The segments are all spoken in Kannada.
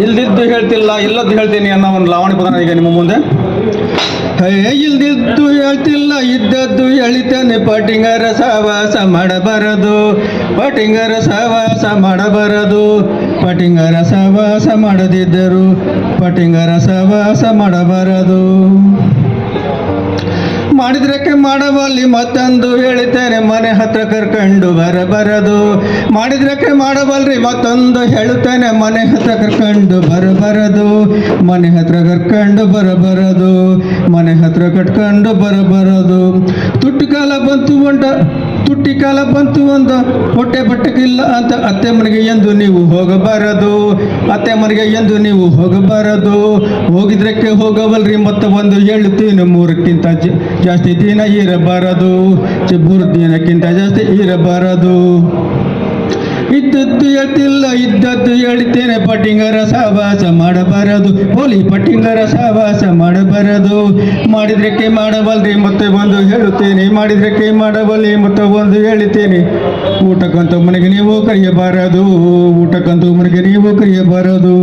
ಇಲ್ದಿದ್ದು ಹೇಳ್ತಿಲ್ಲ, ಇಲ್ಲದ್ದು ಹೇಳ್ತೀನಿ ಅನ್ನೋ ಒಂದು ಲಾವಣಿ ಪದ ಈಗ ನಿಮ್ಮ ಮುಂದೆ. ಇಲ್ದಿದ್ದು ಹೇಳ್ತಿಲ್ಲ, ಇದ್ದದ್ದು ಹೇಳಿತೇನೆ ಪಟಿಂಗರ ಸಹವಾಸ ಮಾಡಬಾರದು, ಪಟಿಂಗರ ಸಹವಾಸ ಮಾಡಬಾರದು, ಪಟಿಂಗರ ಸಹವಾಸ ಮಾಡದಿದ್ದರು, ಪಟಿಂಗರ ಸಹವಾಸ ಮಾಡಬಾರದು. ಮಾಡಿದ್ರಕ್ಕೆ ಮಾಡಬಲ್ಲಿ ಮತ್ತೊಂದು ಹೇಳುತ್ತೇನೆ ಮನೆ ಹತ್ರ ಕರ್ಕೊಂಡು ಬರಬರದು. ಮಾಡಿದ್ರಕ್ಕೆ ಮಾಡಬಲ್ರಿ ಮತ್ತೊಂದು ಹೇಳುತ್ತೇನೆ, ಮನೆ ಹತ್ರ ಕರ್ಕೊಂಡು ಬರಬರದು. ಮನೆ ಹತ್ರ ಕರ್ಕೊಂಡು ಬರಬರದು. ಮನೆ ಹತ್ರ ಕಟ್ಕೊಂಡು ಬರಬರದು. ತುಟ್ಟು ಕಾಲ ಬಂತು ಒಂಟ ತುಟ್ಟಿ ಕಾಲ ಬಂತು ಒಂದು ಹೊಟ್ಟೆ ಬಟ್ಟಕ್ಕಿಲ್ಲ ಅಂತ ಅತ್ತೆ ಮನೆಗೆ ಎಂದು ನೀವು ಹೋಗಬಾರದು. ಅತ್ತೆ ಮನೆಗೆ ಎಂದು ನೀವು ಹೋಗಬಾರದು. ಹೋಗಿದ್ರಕ್ಕೆ ಹೋಗವಲ್ರಿ ಮತ್ತೆ ಒಂದು ಹೇಳುತ್ತೀನಿ ಮೂರಕ್ಕಿಂತ ಜಾಸ್ತಿ ದಿನ ಇರಬಾರದು. ಮೂರು ದಿನಕ್ಕಿಂತ ಜಾಸ್ತಿ ಇರಬಾರದು. ಇದ್ದದ್ದು ಹೇಳ್ತಿಲ್ಲ ಇದ್ದದ್ದು ಹೇಳ್ತೇನೆ ಪಟ್ಟಿಂಗರ ಸಹವಾಸ ಮಾಡಬಾರದು. ಹೋಲಿ ಪಟ್ಟಿಂಗರ ಸಹವಾಸ ಮಾಡಬಾರದು. ಮಾಡಿದ್ರಕ್ಕೆ ಮಾಡಬಲ್ರಿ ಮತ್ತೆ ಒಂದು ಹೇಳುತ್ತೇನೆ. ಮಾಡಿದ್ರಕ್ಕೆ ಮಾಡಬಲ್ಲಿ ಮತ್ತೆ ಒಂದು ಹೇಳುತ್ತೇನೆ ಊಟಕ್ಕಂತ ಮನೆಗೆ ನೀವು ಕರೆಯಬಾರದು. ಊಟಕ್ಕಂತ ಮನೆಗೆ ನೀವು ಕರೆಯಬಾರದು.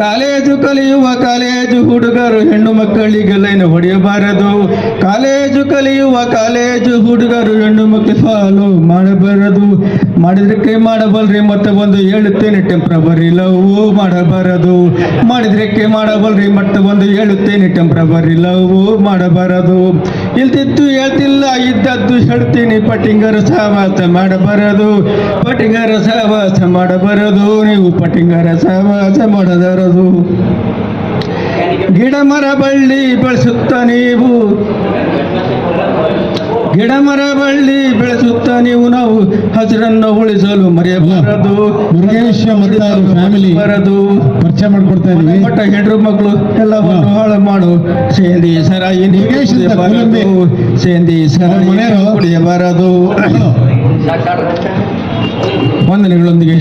ಕಾಲೇಜು ಕಲಿಯುವ ಕಾಲೇಜು ಹುಡುಗರು ಹೆಣ್ಣು ಮಕ್ಕಳಿಗೆ ಲೈನ್ ಹೊಡೆಯಬಾರದು. ಕಾಲೇಜು ಕಲಿಯುವ ಕಾಲೇಜು ಹುಡುಗರು ಹೆಣ್ಣು ಮಕ್ಕಳು ಸಾಲು ಮಾಡಬಾರದು. ಮಾಡಿದ್ರಕ್ಕೆ ಮಾಡಬಲ್ರಿ, ಮತ್ತೆ ಒಂದು ಹೇಳುತ್ತೇನೆ ಟೆಂಪ್ರವರಿ ಲವ್ ಮಾಡಬಾರದು. ಮಾಡಿದ್ರಕ್ಕೆ ಮಾಡಬಲ್ರಿ, ಮತ್ತೆ ಒಂದು ಹೇಳುತ್ತೇನೆ ಟೆಂಪ್ರವರಿ ಲವ್ ಮಾಡಬಾರದು. ಇಲ್ದಿದ್ದು ಹೇಳ್ತಿಲ್ಲ ಇದ್ದದ್ದು ಹೇಳ್ತೀನಿ. ಪಟಿಂಗರ ಸಹವಾಸ ಮಾಡಬಾರದು ಪಟಿಂಗರ ಸಹವಾಸ ಮಾಡಬಾರದು ನೀವು ಪಟಿಂಗರ ಸಹವಾಸ ಮಾಡಬಾರದು. ಗಿಡ ಮರ ಬಳ್ಳಿ ಬೆಳೆಸುತ್ತ ನೀವು. ಗಿಡ ಮರ ಬಳ್ಳಿ ಬೆಳೆಸುತ್ತ ನೀವು ನಾವು ಹಸಿರನ್ನು ಉಳಿಸಲು ಮರೆಯಬಾರದು. ಮುರುಗೇಶ್ವರ ಫ್ಯಾಮಿಲಿ ಬರದು ಪರಿಚಯ ಮಾಡ್ಕೊಡ್ತಾ ಇದೀವಿ. ಬಟ್ ಹೆಂಡ್ರು ಮಕ್ಕಳು ಎಲ್ಲ ಹಾಳು ಮಾಡು. ಸೇಂದಿ ಸರಾಯಿ ಸೇಂದಿ ಸರಾಯಿ? ಕುಡಿಯಬಾರದು. ವಂದನೆಗಳೊಂದಿಗೆ